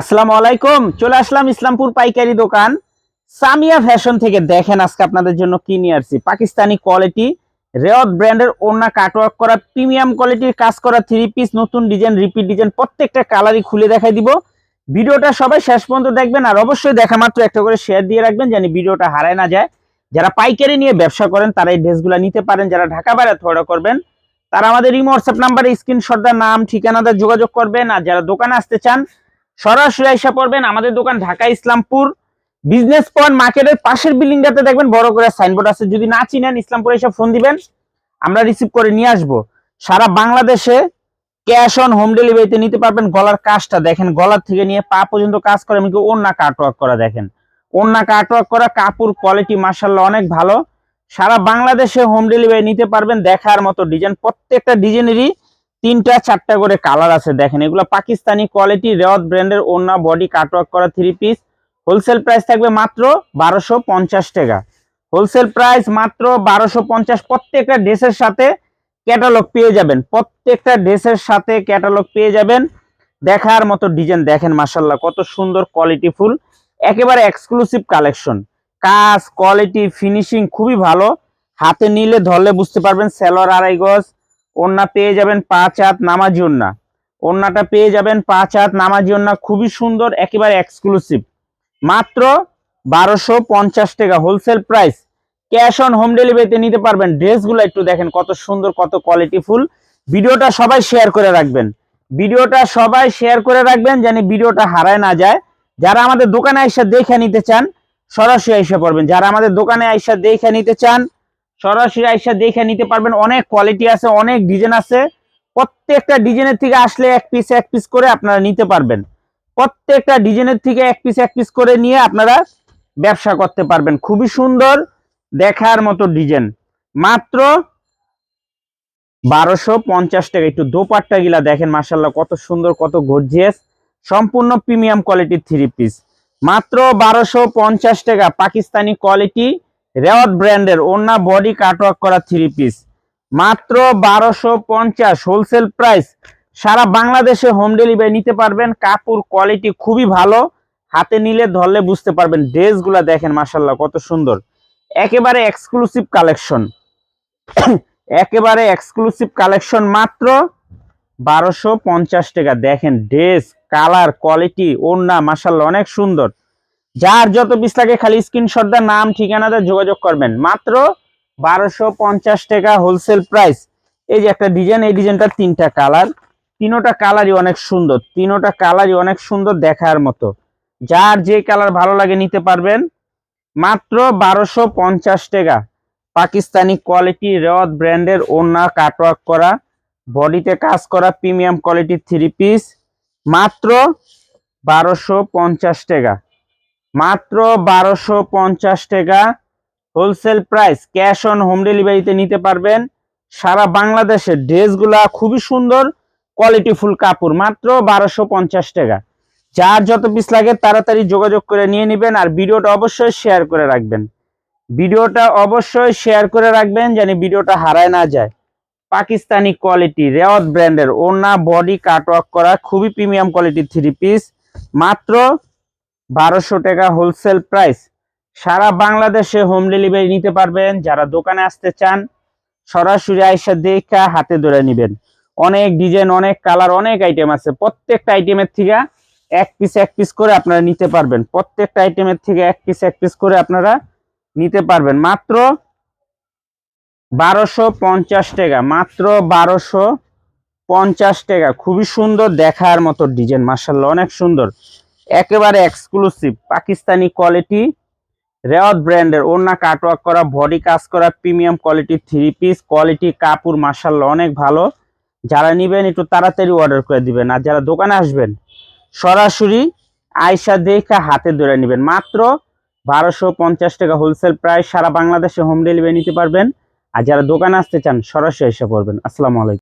আসসালামু আলাইকুম, চলে আসলাম ইসলামপুর পাইকারি দোকান। সামিয়া ফ্যাশন থেকে দেখেন আজকে আপনাদের জন্য কি নিয়ে আসছি। পাকিস্তানি কোয়ালিটি রেওয়াত ব্র্যান্ডের ওড়না কাটওয়ার্ক করা প্রিমিয়াম কোয়ালিটির কাজ করা থ্রি পিস নতুন ডিজাইন রিপিট ডিজাইন প্রত্যেকটা কালারই খুলে দেখাই দিব। ভিডিওটা সবাই শেষ পর্যন্ত দেখবেন আর অবশ্যই দেখা মাত্র একটা করে শেয়ার দিয়ে রাখবেন যেন ভিডিওটা হারায় না যায়। যারা পাইকারি নিয়ে ব্যবসা করেন, তারা এই ড্রেসগুলো নিতে পারেন। যারা ঢাকা বাইরে অর্ডার করবেন, তারা আমাদের ইমো হোয়াটসঅ্যাপ নাম্বারে স্ক্রিনশটদার নাম ঠিকানাদার যোগাযোগ করবেন। আর যারা দোকানে আসতে চান সরাসরি আইসা পড়বেন আমাদের দোকান ঢাকা ইসলামপুর। বিজনেস পয়েন্ট মার্কেটের পাশের বিল্ডিংটাতে দেখবেন বড় করে সাইনবোর্ড আছে। যদি না চিনেন, ইসলামপুরে এসে ফোন দিবেন। আমরা রিসিভ করে নিয়ে আসব। সারা বাংলাদেশে ক্যাশ অন হোম ডেলিভারিতে নিতে পারবেন গলার কাজটা। দেখেন, গলার থেকে নিয়ে পা পর্যন্ত কাজ করে এমনকি ওন্না কাটওয়ার্ক করা দেখেন। ওন্না কাটওয়ার্ক করা, কাপড় কোয়ালিটি মার্শাল্লাহ অনেক ভালো। সারা বাংলাদেশে হোম ডেলিভারি নিতে পারবেন দেখার মতো ডিজাইন প্রত্যেকটা ডিজাইনেরই তিনটা, চারটা করে কালার আছে, দেখেন। এগুলো পাকিস্তানি কোয়ালিটি রেওয়াত ব্র্যান্ডের ওন্না বডি কাটওয়ার্ক করা থ্রি পিস হোলসেল প্রাইস থাকবে মাত্র বারোশো পঞ্চাশ টাকা। হোলসেল প্রাইস মাত্র বারোশো পঞ্চাশ, প্রত্যেকটা ড্রেসের সাথে ক্যাটালগ পেয়ে যাবেন। প্রত্যেকটা ড্রেসের সাথে ক্যাটালগ পেয়ে যাবেন। দেখার মতো ডিজাইন দেখেন মাসাল্লাহ কত সুন্দর কোয়ালিটি ফুল। একেবারে এক্সক্লুসিভ কালেকশন কাজ কোয়ালিটি ফিনিশিং খুবই ভালো। হাতে নিলে ধরলে বুঝতে পারবেন সেলর আড়াই গজ। ওন্না পেয়ে যাবেন পাঁচ হাত নামাজি ওন্না ওন্নাটা পেয়ে যাবেন পাঁচ হাত নামাজি ওন্না খুবই সুন্দর, একেবারে এক্সক্লুসিভ মাত্র বারোশো পঞ্চাশ টাকা wholesale price cash on home ডেলিভারিতে নিতে পারবেন। ড্রেসগুলো একটু দেখেন কত সুন্দর, কত কোয়ালিটি ফুল। ভিডিওটা সবাই শেয়ার করে রাখবেন। ভিডিওটা সবাই শেয়ার করে রাখবেন যেন ভিডিওটা হারায় না যায়। যারা আমাদের দোকানে আইসা দেখে নিতে চান, সরাসরি আইসা পড়বেন। যারা আমাদের দোকানে আইসা দেখে নিতে চান সরাসরি আইসা দেখে নিতে পারবেন। অনেক কোয়ালিটি আছে, অনেক ডিজাইন আছে। প্রত্যেকটা ডিজাইনের থেকে আসলে এক পিস এক পিস করে আপনারা নিতে পারবেন। প্রত্যেকটা ডিজাইনের থেকে এক পিস এক পিস করে নিয়ে আপনারা ব্যবসা করতে পারবেন। খুবই সুন্দর দেখার মতো ডিজাইন মাত্র বারোশো পঞ্চাশ টাকা। একটু দোপাট্টা গিলা দেখেন মাসাল্লাহ কত সুন্দর, কত গর্জিয়াস সম্পূর্ণ প্রিমিয়াম কোয়ালিটির থ্রি পিস মাত্র বারোশো পঞ্চাশ টাকা। পাকিস্তানি কোয়ালিটি রেওয়াত ব্র্যান্ডের ওন্না বডি কাটওয়ার্ক করা থ্রি পিস মাত্র বারোশো পঞ্চাশ হোলসেল প্রাইস সারা বাংলাদেশে হোম ডেলিভারি নিতে পারবেন। কাপড় কোয়ালিটি খুবই ভালো। হাতে নিলে ধরলে বুঝতে পারবেন। ড্রেসগুলা দেখেন মাসাল্লাহ কত সুন্দর। একেবারে এক্সক্লুসিভ কালেকশন একেবারে এক্সক্লুসিভ কালেকশন মাত্র বারোশো পঞ্চাশ টাকা। দেখেন ড্রেস কালার কোয়ালিটি ওড়না মাসাল্লাহ অনেক সুন্দর। যার যত পিস লাগে খালি স্ক্রিনশট দা নাম, ঠিকানাতে যোগাযোগ করবেন। মাত্র বারোশো পঞ্চাশ টাকা হোলসেল প্রাইস এই যে একটা ডিজাইন এই ডিজাইনটা তিনটা কালার তিনোটা কালারই অনেক সুন্দর। তিনোটা কালারই অনেক সুন্দর দেখার মতো। যার যে কালার ভালো লাগে নিতে পারবেন, মাত্র বারোশো পঞ্চাশ টাকা। পাকিস্তানি কোয়ালিটি রেওয়াত ব্র্যান্ডের ওড়না কাটওয়ার্ক করা, বডিতে কাজ করা প্রিমিয়াম কোয়ালিটির থ্রি পিস মাত্র বারোশো পঞ্চাশ টাকা। মাত্র বারোশো পঞ্চাশ টাকা। Wholesale price cash on home ডেলিভারিতে নিতে পারবেন। সারা বাংলাদেশের ড্রেসগুলা খুবই সুন্দর কোয়ালিটি ফুল কাপড়, মাত্র বারোশো পঞ্চাশ টাকা। যার যত পিস লাগে তাড়াতাড়ি যোগাযোগ করে নিয়ে নেবেন আর ভিডিওটা অবশ্যই শেয়ার করে রাখবেন। ভিডিওটা অবশ্যই শেয়ার করে রাখবেন যেন ভিডিওটা হারায় না যায়। পাকিস্তানি কোয়ালিটি রেওয়াত ব্র্যান্ডের ওনা বডি কাটওয়ার্ক করা, খুবই প্রিমিয়াম কোয়ালিটির থ্রি পিস মাত্র বারোশো টাকা হোলসেল প্রাইস সারা বাংলাদেশে হোম ডেলিভারি নিতে পারবেন। যারা দোকানে আসতে চান, সরাসরি আইসা দেখা হাতে ধরে নেবেন। অনেক ডিজাইন অনেক কালার অনেক আইটেম আছে। প্রত্যেকটা আইটেমের থেকে এক পিস এক পিস করে আপনারা নিতে পারবেন। প্রত্যেকটা আইটেমের থেকে এক পিস এক পিস করে আপনারা নিতে পারবেন। মাত্র বারোশো পঞ্চাশ টাকা, মাত্র বারোশো পঞ্চাশ টাকা। খুবই সুন্দর দেখার মতো ডিজাইন মার্শাল্লাহ অনেক সুন্দর। একেবারে এক্সক্লুসিভ পাকিস্তানি কোয়ালিটি রেওয়াত ব্র্যান্ডের ওড়না কাটওয়ার্ক করা বডি কাজ করা premium quality three piece quality কাপড় মার্শাল্লাহ অনেক ভালো। যারা নিবেন, একটু তাড়াতাড়ি অর্ডার করে দিবেন। আর যারা দোকানে আসবেন, সরাসরি আয়সা দেখা হাতে ধরে নেবেন। মাত্র বারোশো পঞ্চাশ টাকা হোলসেল প্রাইস সারা বাংলাদেশে হোম ডেলিভারি নিতে পারবেন। আর যারা দোকানে আসতে চান, সরাসরি এসে পড়বেন। আসসালামু আলাইকুম।